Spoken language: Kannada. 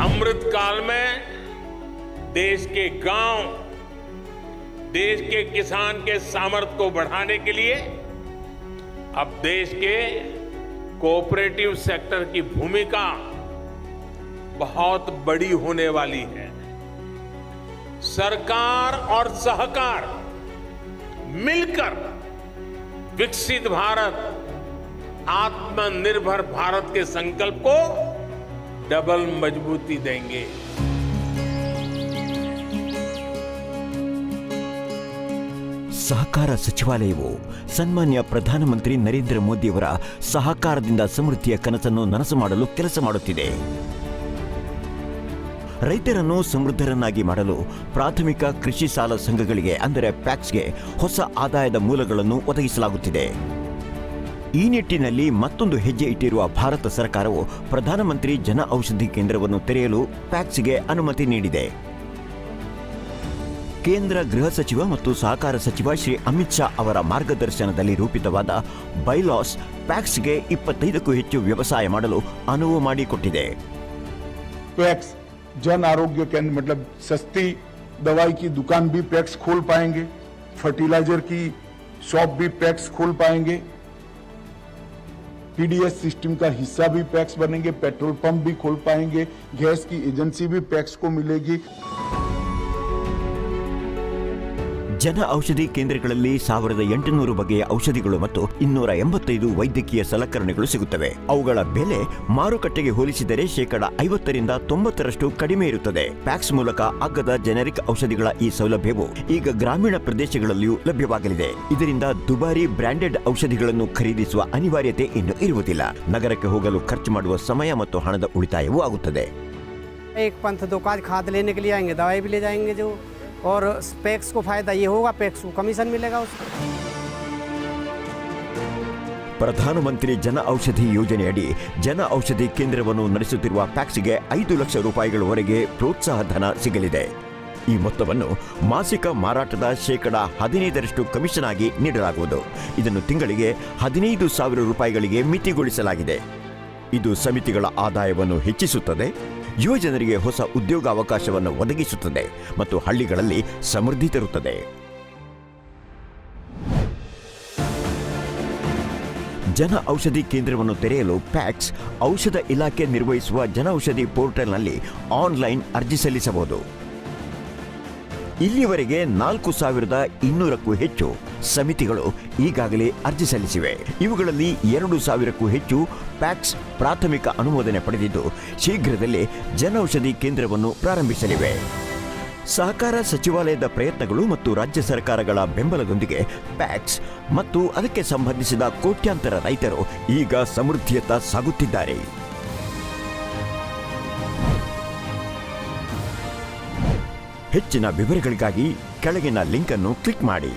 अमृत काल में देश के गाँव, देश के किसान के सामर्थ्य को बढ़ाने के लिए अब देश के कोऑपरेटिव सेक्टर की भूमिका बहुत बड़ी होने वाली है। सरकार और सहकार मिलकर विकसित भारत, आत्मनिर्भर भारत के संकल्प को डबल मजबूती देंगे ಸಹಕಾರ ಸಚಿವಾಲಯವು ಸನ್ಮಾನ್ಯ ಪ್ರಧಾನಮಂತ್ರಿ ನರೇಂದ್ರ ಮೋದಿಯವರ ಸಹಕಾರದಿಂದ ಸಮೃದ್ಧಿಯ ಕನಸನ್ನು ನನಸು ಮಾಡಲು ಕೆಲಸ ಮಾಡುತ್ತಿದೆ ರೈತರನ್ನು ಸಮೃದ್ಧರನ್ನಾಗಿ ಮಾಡಲು ಪ್ರಾಥಮಿಕ ಕೃಷಿ ಸಾಲ ಸಂಘಗಳಿಗೆ ಅಂದರೆ ಪ್ಯಾಕ್ಸ್ಗೆ ಹೊಸ ಆದಾಯದ ಮೂಲಗಳನ್ನು ಒದಗಿಸಲಾಗುತ್ತಿದೆ ಈ ನಿಟ್ಟಿನಲ್ಲಿ ಮತ್ತೊಂದು ಹೆಜ್ಜೆ ಇಟ್ಟಿರುವ ಭಾರತ ಸರ್ಕಾರವು ಪ್ರಧಾನಮಂತ್ರಿ ಜನ ಔಷಧಿ ಕೇಂದ್ರವನ್ನು ತೆರೆಯಲು ಪ್ಯಾಕ್ಸ್ಗೆ ಅನುಮತಿ ನೀಡಿದೆ. ಕೇಂದ್ರ ಗೃಹ ಸಚಿವ ಮತ್ತು ಸಹಕಾರ ಸಚಿವ ಶ್ರೀ ಅಮಿತ್ ಶಾ ಅವರ ಮಾರ್ಗದರ್ಶನದಲ್ಲಿ ರೂಪಿತವಾದ ಬೈಲಾಸ್ ಪ್ಯಾಕ್ಸ್ಗೆ ಇಪ್ಪತ್ತೈದಕ್ಕೂ ಹೆಚ್ಚು ವ್ಯವಸಾಯ ಮಾಡಲು ಅನುವು ಮಾಡಿಕೊಟ್ಟಿದೆ. ಪ್ಯಾಕ್ಸ್, ಜನ ಆರೋಗ್ಯ ಕೇಂದ್ರ, ಮತಲಬ್ ಸಸ್ತಿ ದವಾಯಿ ಕಿ ದುಕಾನ್ ಭಿ ಪ್ಯಾಕ್ಸ್ ಖೋಲ್ ಪಾಯಂಗೆ, ಫರ್ಟಿಲೈಜರ್ ಕಿ ಶಾಪ್ ಭಿ ಪ್ಯಾಕ್ಸ್ ಖೋಲ್ ಪಾಯಂಗೆ पीडीएस सिस्टम का हिस्सा भी पैक्स बनेंगे पेट्रोल पंप भी खोल पाएँगे गैस की एजेंसी भी पैक्स को मिलेगी। ಜನ ಔಷಧಿ ಕೇಂದ್ರಗಳಲ್ಲಿ ಸಾವಿರದ ಎಂಟುನೂರು ಬಗೆಯ ಔಷಧಿಗಳು ಮತ್ತು ಇನ್ನೂರ ಎಂಬತ್ತೈದು ವೈದ್ಯಕೀಯ ಸಲಕರಣೆಗಳು ಸಿಗುತ್ತವೆ ಅವುಗಳ ಬೆಲೆ ಮಾರುಕಟ್ಟೆಗೆ ಹೋಲಿಸಿದರೆ ಶೇಕಡ ಐವತ್ತರಿಂದ ತೊಂಬತ್ತರಷ್ಟು ಕಡಿಮೆ ಇರುತ್ತದೆ ಪ್ಯಾಕ್ಸ್ ಮೂಲಕ ಅಗ್ಗದ ಜೆನೆರಿಕ್ ಔಷಧಿಗಳ ಈ ಸೌಲಭ್ಯವು ಈಗ ಗ್ರಾಮೀಣ ಪ್ರದೇಶಗಳಲ್ಲಿಯೂ ಲಭ್ಯವಾಗಲಿದೆ ಇದರಿಂದ ದುಬಾರಿ ಬ್ರಾಂಡೆಡ್ ಔಷಧಿಗಳನ್ನು ಖರೀದಿಸುವ ಅನಿವಾರ್ಯತೆ ಇನ್ನು ಇರುವುದಿಲ್ಲ ನಗರಕ್ಕೆ ಹೋಗಲು ಖರ್ಚು ಮಾಡುವ ಸಮಯ ಮತ್ತು ಹಣದ ಉಳಿತಾಯವೂ ಆಗುತ್ತದೆ एक पंथ दो काज खाद लेने के लिए आएंगे दवाई भी ले जाएंगे जो और पैक्स को फायदा ये होगा पैक्स को कमीशन मिलेगा उसको ಪ್ರಧಾನಮಂತ್ರಿ ಜನ ಔಷಧಿ ಯೋಜನೆಯಡಿ ಜನ ಔಷಧಿ ಕೇಂದ್ರವನ್ನು ನಡೆಸುತ್ತಿರುವ ಪ್ಯಾಕ್ಸ್ಗೆ ಐದು ಲಕ್ಷ ರೂಪಾಯಿಗಳವರೆಗೆ ಪ್ರೋತ್ಸಾಹ ಧನ ಸಿಗಲಿದೆ ಈ ಮೊತ್ತವನ್ನು ಮಾಸಿಕ ಮಾರಾಟದ ಶೇಕಡ ಹದಿನೈದರಷ್ಟು ಕಮಿಷನ್ ಆಗಿ ನೀಡಲಾಗುವುದು ಇದನ್ನು ತಿಂಗಳಿಗೆ ಹದಿನೈದು ಸಾವಿರ ರೂಪಾಯಿಗಳಿಗೆ ಮಿತಿಗೊಳಿಸಲಾಗಿದೆ ಇದು ಸಮಿತಿಗಳ ಆದಾಯವನ್ನು ಹೆಚ್ಚಿಸುತ್ತದೆ ಯುವ ಜನರಿಗೆ ಹೊಸ ಉದ್ಯೋಗಾವಕಾಶವನ್ನು ಒದಗಿಸುತ್ತದೆ ಮತ್ತು ಹಳ್ಳಿಗಳಲ್ಲಿ ಸಮೃದ್ಧಿ ತರುತ್ತದೆ. ಜನ ಔಷಧಿ ಕೇಂದ್ರವನ್ನು ತೆರೆಯಲು ಪ್ಯಾಕ್ಸ್ ಔಷಧ ಇಲಾಖೆ ನಿರ್ವಹಿಸುವ ಜನೌಷಧಿ ಪೋರ್ಟಲ್ನಲ್ಲಿ ಆನ್ಲೈನ್ ಅರ್ಜಿ ಸಲ್ಲಿಸಬಹುದು. ಇಲ್ಲಿವರೆಗೆ ನಾಲ್ಕು ಸಾವಿರದ ಇನ್ನೂರಕ್ಕೂ ಹೆಚ್ಚು ಸಮಿತಿಗಳು ಈಗಾಗಲೇ ಅರ್ಜಿ ಸಲ್ಲಿಸಿವೆ. ಇವುಗಳಲ್ಲಿ ಎರಡು ಸಾವಿರಕ್ಕೂ ಹೆಚ್ಚು ಪ್ಯಾಕ್ಸ್ ಪ್ರಾಥಮಿಕ ಅನುಮೋದನೆ ಪಡೆದಿದ್ದು, ಶೀಘ್ರದಲ್ಲೇ ಜನೌಷಧಿ ಕೇಂದ್ರವನ್ನು ಪ್ರಾರಂಭಿಸಲಿವೆ. ಸಹಕಾರ ಸಚಿವಾಲಯದ ಪ್ರಯತ್ನಗಳು ಮತ್ತು ರಾಜ್ಯ ಸರ್ಕಾರಗಳ ಬೆಂಬಲದೊಂದಿಗೆ ಪ್ಯಾಕ್ಸ್ ಮತ್ತು ಅದಕ್ಕೆ ಸಂಬಂಧಿಸಿದ ಕೋಟ್ಯಾಂತರ ರೈತರು ಈಗ ಸಮೃದ್ಧಿಯತ್ತ ಸಾಗುತ್ತಿದ್ದಾರೆ. ಹೆಚ್ಚಿನ ವಿವರಗಳಿಗಾಗಿ ಕೆಳಗಿನ ಲಿಂಕ್ ಅನ್ನು ಕ್ಲಿಕ್ ಮಾಡಿ.